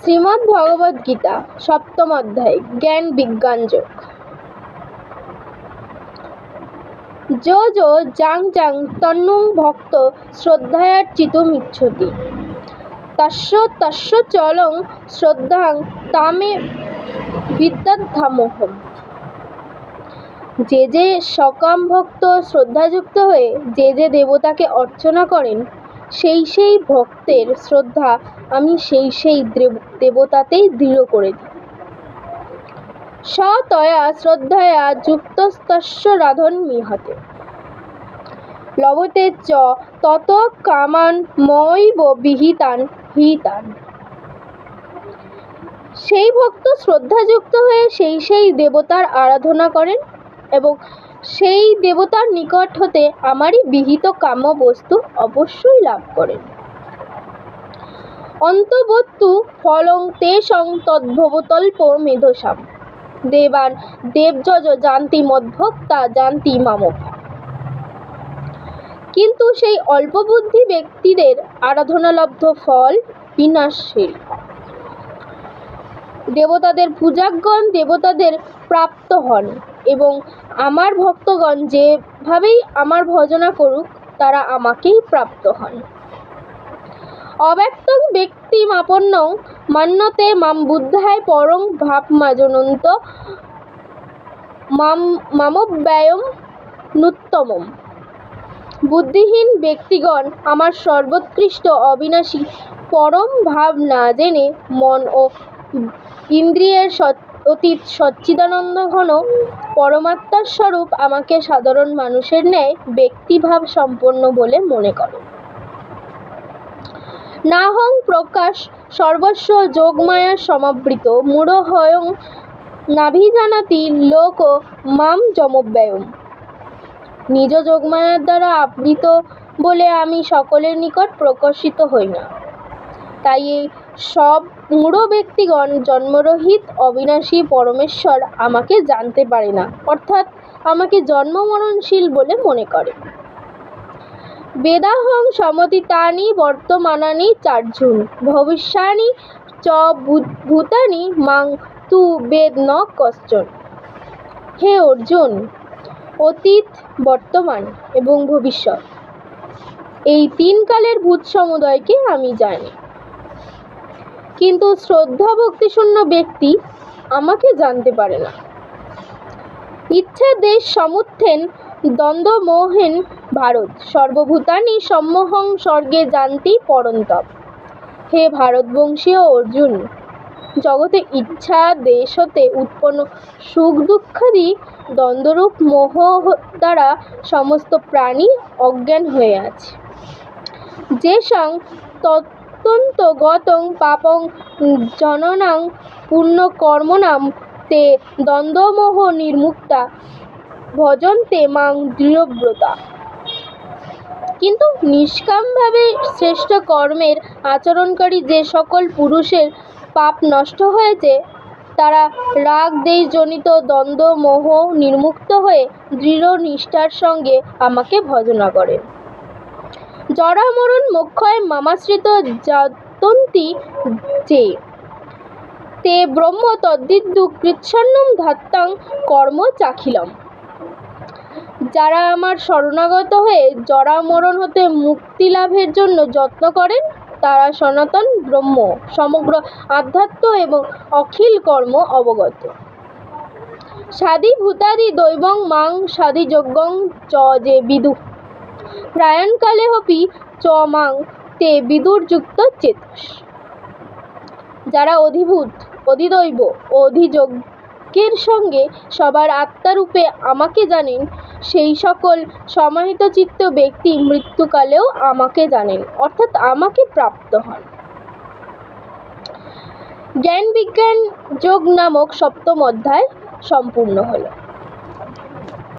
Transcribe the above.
শ্রীমদ্ ভগবদ্ গীতা, সপ্তম অধ্যায়, জ্ঞান বিজ্ঞান যোগ। যো যো জাং জাং ভক্ত তস্য তস্য চলং শ্রদ্ধাং তামে বিদ্যাধামহম যে যে সকাম ভক্ত শ্রদ্ধাযুক্ত হয়ে যে যে দেবতাকে অর্চনা করেন সেই সেই ভক্তের শ্রদ্ধা আমি সেই সেই দেব- দেবতাতেই দৃঢ় করে দিই। স তয়া শ্রদ্ধয়া যুক্তস্তস্য রাধন্মিহতে লভতে চ তত কামান ময়ৈব বিহিতান, হিতান। সেই ভক্ত শ্রদ্ধাযুক্ত হয়ে সেই সেই দেবতার আরাধনা করেন। এবং সেই দেবতার নিকট হতে আমারই বিহিত কাম্য বস্তু অবশ্যই লাভ করেন। অন্তবত্তু ফলং তেষং তদ্ভবতল্প মেধসাম। দেবান দেবযজ জানতি মদ্ভক্তা জানতি মামক কিন্তু সেই অল্পবুদ্ধি ব্যক্তিদের আরাধনালব্ধ ফল বিনাশশীল। দেবতাদের পূজাগণ দেবতাদের প্রাপ্ত হন। এবং আমার ভক্তগণ যেভাবেই আমার ভজনা করুক, তারা আমাকেই প্রাপ্ত হন। অব্যক্তং ব্যক্তিমাপন্ন মান্যতে মাম বুদ্ধায় পরং ভাবমাজনন্ত মাম, মামব্যয়ম নুত্তমম। বুদ্ধিহীন ব্যক্তিগণ আমার সর্বোৎকৃষ্ট অবিনাশী পরম ভাব না জেনে মন ও ইন্দ্রিয়ের সৎ- অতীত সচ্চিদানন্দ ঘন পরমাত্মার স্বরূপ আমাকে সাধারণ মানুষের ন্যায় ব্যক্তিভাব সম্পন্ন বলে মনে করে। নাহং প্রকাশ সর্বস্ব যোগমায়া সমাবৃত মূঢ়হয়ং নাভিজানাতি লোক মাম যমব্যয়ম। নিজ যোগমায়ার দ্বারা আবৃত বলে আমি সকলের নিকট প্রকাশিত হই না। তাই এই সব মূঢ় ব্যক্তিগণ জন্মরহিত অবিনাশী পরমেশ্বর আমাকে জানতে পারে না, অর্থাৎ আমাকে জন্মমরণশীল বলে মনে করে। বেদাহং সমতিতানি বর্তমানানি চার্জুন, ভবিষ্যানি চ ভূতানি মাং তু বেদ ন কশ্চন। হে অর্জুন, অতীত, বর্তমান এবং ভবিষ্যৎ, এই তিন কালের ভূত সমুদয়কে আমি জানি। কিন্তু শ্রদ্ধা ভক্তিশূন্য ব্যক্তি আমাকে জানতে পারে না। ইচ্ছা দেশ সমুত্থেন দ্বন্দ্ব মোহেন ভারত, সর্বভূতানি সম্মোহং স্বর্গে জানতি পরন্তপ। হে ভারতবংশীয় অর্জুন, জগতে ইচ্ছা দেশ হতে উৎপন্ন সুখ দুঃখাদি দ্বন্দ্বরূপ মোহ দ্বারা সমস্ত প্রাণী অজ্ঞান হয়ে আছে। যে সং তত্যন্ত গতং পাপং জননাং পুণ্যকর্মণাম তে দ্বন্দ্বমোহ নির্মুক্তা। ভজন্তে মাং দৃঢ়ব্রতা। কিন্তু নিষ্কামভাবে শ্রেষ্ঠ কর্মের আচরণকারী যে সকল পুরুষের পাপ নষ্ট হয়েছে, তারা রাগ দেশজনিত দ্বন্দ্ব মোহ নির্মুক্ত হয়ে দৃঢ় নিষ্ঠার সঙ্গে আমাকে ভজনা করে জরা মরণ মোক্ষয় মামাশ্রিত যাতন্তি যে। তে ব্রহ্ম তদ্বিদ্যু কৃচ্ছন্নম ধাত্তাং কর্ম চাখিলম। যারা আমার শরণাগত হয়ে জরা মরণ হতে মুক্তি লাভের জন্য যত্ন করেন, তারা সনাতন ব্রহ্ম, সমগ্র আধ্যাত্ম এবং অখিল কর্ম অবগত। সাধি ভূতাদি দৈবং মাং সাধি যজ্ঞং চ যে বিদু প্রায়ণকালে হপি চ মাং তে বিদুর্যুক্ত চেতস। যারা অধিভূত, অধিদৈব ও অধিযজ্ঞের সঙ্গে সবার আত্মারূপে আমাকে জানেন, সেই সকল সমাহিত চিত্ত ব্যক্তি মৃত্যুকালেও আমাকে জানেন, অর্থাৎ আমাকে প্রাপ্ত হন। জ্ঞান বিজ্ঞান যোগ নামক সপ্তম অধ্যায় সম্পূর্ণ হলো।